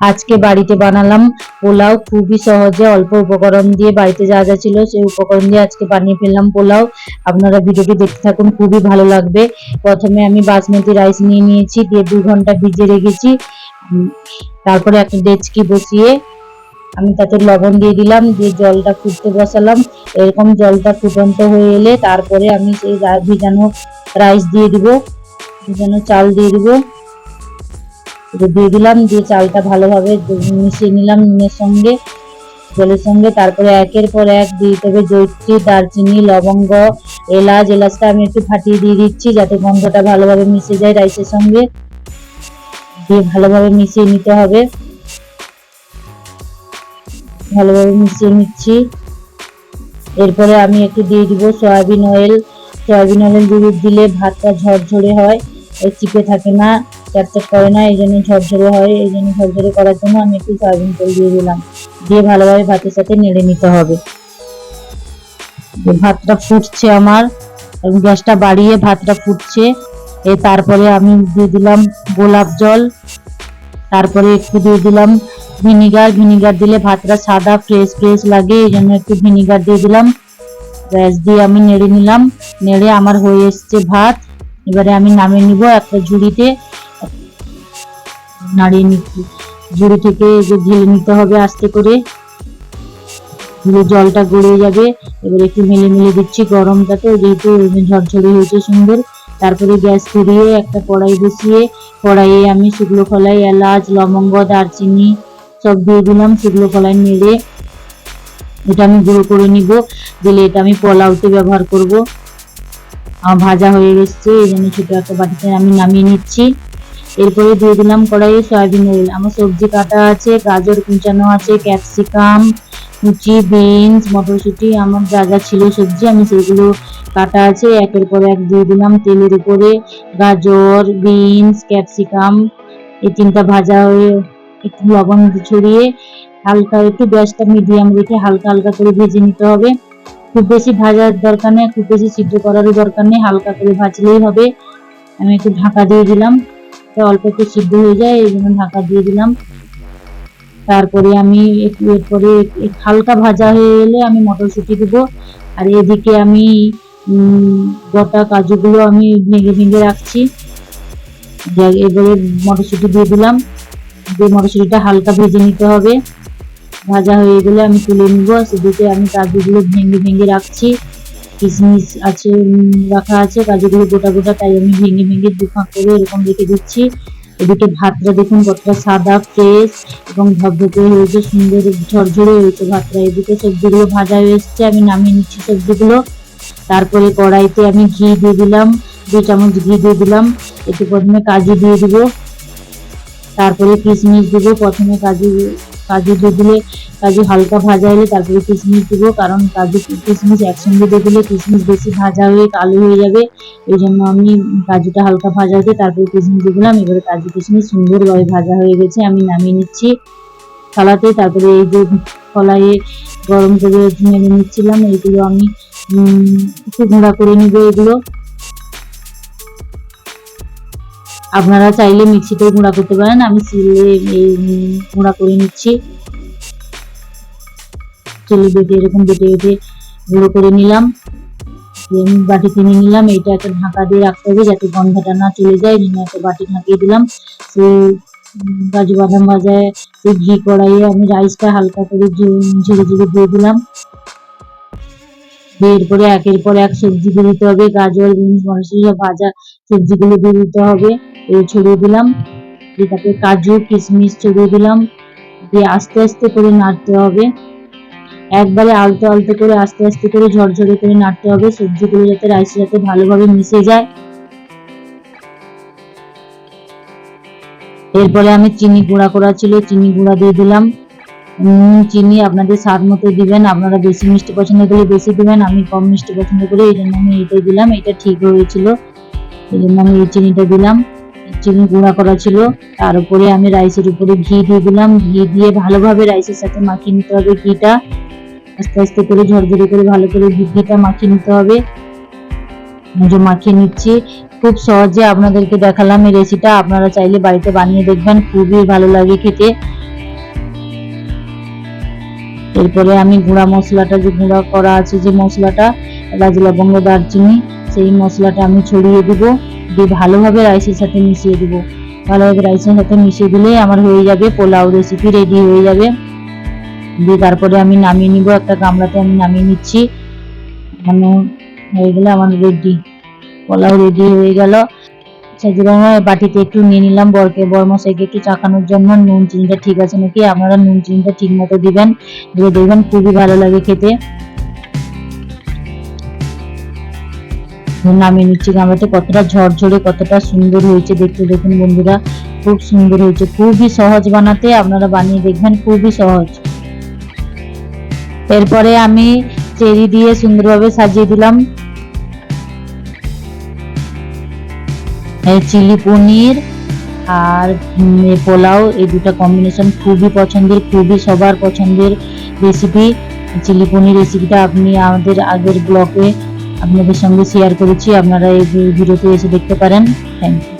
আজকে বাড়িতে বানালাম পোলাও। খুবই সহজে অল্প উপকরণ দিয়ে বাড়িতে যা যা ছিল সেই উপকরণ দিয়ে আজকে বানিয়ে ফেললাম পোলাও। আপনারা ভিডিওটি দেখতে থাকুন, খুবই ভালো লাগবে। প্রথমে আমি বাসমতি রাইস নিয়ে নিয়েছি, দিয়ে দু ঘণ্টা ভিজে রেখেছি। তারপরে একটা ডেচকি বসিয়ে আমি তাতে লবণ দিয়ে দিলাম, দিয়ে জলটা ফুটতে বসালাম। এরকম জলটা ফুটন্ত হয়ে এলে তারপরে আমি সেই ভিজানো রাইস দিয়ে দিব, ভিজানো চাল দিয়ে দিব। দিয়ে দিলাম, দিয়ে চালটা ভালোভাবে মিশিয়ে নিলাম নুনের সঙ্গে জলের সঙ্গে। তারপরে একের পর এক দিয়ে দিতে হবে জৈত্রী দারচিনি, লবঙ্গ, এলাচ। এলাচটা আমি একটু ফাটিয়ে দিয়ে দিচ্ছি যাতে গন্ধটা ভালোভাবে মিশে যায় রাইসের সঙ্গে। দিয়ে ভালোভাবে মিশিয়ে নিতে হবে। ভালোভাবে মিশিয়ে নিচ্ছি। এরপরে আমি একটু দিয়ে দিব সয়াবিন অয়েল। সয়াবিন অয়েল দিলে ভাতটা ঝরঝরে হয় চিপে থাকে না। চ্যাপচ্যাপ করে না, এই জন্য ঝরঝরে হয়, এই জন্য ঝরঝরে করার জন্য আমি একটু সয়াবিন তেল দিয়ে দিলাম। দিয়ে ভালোভাবে ভাতের সাথে নেড়ে নিতে হবে। ভাতটা ফুটছে আমার গ্যাসটা বাড়িয়ে ভাতটা ফুটছে। এ তারপরে আমি দিয়ে দিলাম গোলাপ জল। তারপরে একটু দিয়ে দিলাম ভিনিগার। ভিনিগার দিলে ভাতটা সাদা ফ্রেশ ফ্রেশ লাগে, এই জন্য একটু ভিনিগার দিয়ে দিলাম। গ্যাস দিয়ে আমি নেড়ে নিলাম। নেড়ে আমার হয়ে এসছে ভাত। এবারে আমি নামিয়ে নিব একটা ঝুড়িতে। নাড়িয়ে নিচ্ছি ঝুড়ি থেকে যে ঢেলে নিতে হবে আস্তে করে। ঢেলে জলটা গড়িয়ে যাবে। এবার একটু মেলে মেলে দিচ্ছি গরমটাতে, যেহেতু ঝরঝরে হয়েছে সুন্দর। তারপরে গ্যাস ধরিয়ে একটা কড়াই বসিয়ে, কড়াইয়ে আমি শুকনো কলাই এলাচ, লবঙ্গ, দারচিনি সব দিয়ে দিলাম শুকনো কলাই নেড়ে। এটা আমি গুঁড়ো করে নিব, দিলে এটা আমি পোলাওতে ব্যবহার করব। আমার ভাজা হয়ে গেছে এই জন্য ছোট একটা বাটিতে আমি নামিয়ে নিচ্ছি। এরপরে দিয়ে দিলাম কড়াইয়ে সয়াবিন অয়েল আমার সবজি কাটা আছে, গাজর কুচানো আছে, ক্যাপসিকাম, কুচি, বিনস, মটরশুঁটি, আমার যা যা ছিল সবজি আমি সেগুলো কাটা আছে। একের পর এক দিয়ে দিলাম তেলের উপরে গাজর, বিনস, ক্যাপসিকাম। এই তিনটা ভাজা হয়ে একটু লবণ ছড়িয়ে হালকা একটু গ্যাসটা মিডিয়াম রেখে হালকা হালকা করে ভেজে নিতে হবে। খুব বেশি ভাজার দরকার নেই, খুব বেশি সিদ্ধ করারও দরকার নেই, হালকা করে ভাজলেই হবে। আমি একটু ঢাকা দিয়ে দিলাম। অল্প একটু সিদ্ধ হয়ে যায়, এই জন্য ঢাকা দিয়ে দিলাম। তারপরে আমি এরপরে হালকা ভাজা হয়ে এলে আমি মটরশুঁটি দেবো। আর এদিকে আমি গোটা কাজুগুলো আমি ভেঙে ভেঙে রাখছি। এবারে মটরশুঁটি দিয়ে দিলাম। দিয়ে মটরশুঁটিটা হালকা ভেজে নিতে হবে। ভাজা হয়ে গেলে আমি তুলে নিব। সেদিকে আমি কাজুগুলো ভেঙে ভেঙে রাখছি। কিশমিশ আছে রাখা আছে কাজুগুলো গোটা গোটা, তাই আমি ভেঙে ভেঙে দু ফাঁক করে এরকম রেখে দিচ্ছি। এদিকে ভাতটা দেখুন কতটা সাদা ফ্রেশ এবং ধপধপে হয়েছে, সুন্দর ঝরঝরে হয়েছে ভাতটা। এদিকে সবজিগুলো ভাজা হয়ে এসছে, আমি নামিয়ে নিচ্ছি সবজিগুলো। তারপরে কড়াইতে আমি ঘি দিয়ে দিলাম, দু চামচ ঘি দিয়ে দিলাম, একটু প্রথমে কাজু দিয়ে দিব। তারপরে কিশমিশ দিব, প্রথমে কাজু কাজু দিয়ে কাজু হালকা ভাজা হলে তারপরে কিশমিশ দিব, কারণ কাজু কিশমিশ একসঙ্গে দিয়ে দিলে কিশমিশ বেশি ভাজা হয়ে কালো হয়ে যাবে। এই জন্য আমি কাজুটা হালকা ভাজা হতে তারপরে কিশমিশ দিয়ে দিলাম। এবারে কাজু কিশমিশ সুন্দরভাবে ভাজা হয়ে গেছে, আমি নামিয়ে নিচ্ছি। থালাতে তারপরে এই যে কলাইয়ে গরম করে মেরে নিচ্ছিলাম, এইগুলো আমি একটু গুঁড়া করে নিব এগুলো। আপনারা চাইলে মিক্সিতে গুঁড়া করতে পারেন আমি উম, গুঁড়া করে নিচ্ছি। চলে বেটে এরকম বেটে বেটে গুঁড়ো করে নিলাম। বাটিতে নিয়ে নিলাম এটা একটা ঢাকা দিয়ে রাখতে হবে যাতে গন্ধটা না চলে যায় জন্য একটা বাটি ঢাকিয়ে দিলাম। সেই কাজু বাদাম ভাজায় সেই ঘি কড়াইয়ে আমি রাইসটা হালকা করে ঝেড়ে ঝেড়ে দিয়ে দিলাম। দিয়ে এরপরে একের পর এক সবজি দিয়ে দিতে হবে গাজর বিনস মটরশুঁটি ভাজা সবজিগুলো দিয়ে দিতে হবে। এই ছড়িয়ে দিলাম। দিয়ে তারপরে কাজু, কিশমিশ ছড়িয়ে দিলাম। দিয়ে আস্তে আস্তে করে নাড়তে হবে। একবারে আলতো আলতো করে আস্তে আস্তে করে ঝরঝরে করে নাড়তে হবে। সবজিগুলো যাতে রাইসের সাথে ভালোভাবে মিশে যায়। এরপরে আমি চিনি গুঁড়া করা ছিল, চিনি গুঁড়া দিয়ে দিলাম। নুন চিনি আপনাদের স্বাদ মতো দিবেন। আপনারা বেশি মিষ্টি পছন্দ করলে বেশি দিবেন, আমি কম মিষ্টি পছন্দ করি এই জন্য আমি এটাই দিলাম। এটা ঠিক হয়েছিল। এই জন্য আমি এই চিনিটা দিলাম। চিনি গুঁড়া করা ছিল। তার উপরে আমি রাইসের উপরে ঘি দিয়ে দিলাম। ঘি দিয়ে ভালোভাবে রাইসের সাথে মাখিয়ে নিতে হবে ঘিটা। আস্তে আস্তে করে ঝরঝরে করে ভালো করে ঘিটা মাখিয়ে নিতে হবে। যে মাখিয়ে নিচ্ছি। খুব সহজে আপনাদেরকে দেখালাম এই রেসিটা আপনারা চাইলে বাড়িতে বানিয়ে দেখবেন। খুবই ভালো লাগে খেতে। এরপরে আমি গুঁড়া মশলাটা যে গুঁড়া করা আছে যে মশলাটা, এলাচ, লবঙ্গ, দারচিনি, সেই মশলাটা আমি ছড়িয়ে দিব। দিয়ে ভালোভাবে রাইসের সাথে মিশিয়ে দিব। ভালোভাবে রাইসের সাথে মিশিয়ে দিলে আমার হয়ে যাবে পোলাও রেসিপি রেডি হয়ে যাবে। দিয়ে তারপরে আমি নামিয়ে নিব, একটা গামলাতে আমি নামিয়ে নিচ্ছি। মানে হয়ে গেলে আমার রেডি পোলাও রেডি হয়ে গেল। সেজন্য বাটিতে একটু নিয়ে নিলাম, বরকে, বরমশাইকে একটু চাকানোর জন্য। নুন চিনিটা ঠিক আছে নাকি? আপনারা নুন চিনিটা ঠিক মতো দিবেন। দিয়ে দেখবেন খুবই ভালো লাগে খেতে। নামিয়ে নিচ্ছি গামলাতে কতটা ঝরঝরে, কতটা সুন্দর হয়েছে। দেখতে দেখুন বন্ধুরা, খুব সুন্দর হয়েছে। খুবই সহজ বানাতে আপনারা বানিয়ে দেখবেন, খুবই সহজ। এরপরে আমি চেরি দিয়ে সুন্দরভাবে সাজিয়ে দিলাম। চিলি পনির আর পোলাও, এই দুটো কম্বিনেশন খুবই পছন্দের, খুবই সবার পছন্দের রেসিপি চিলি পনির রেসিপিটা আপনি আমাদের আগের ব্লগে আপনাদের সঙ্গে শেয়ার করেছি আপনারা এই ভিডিওতে এসে দেখতে পারেন। Thank you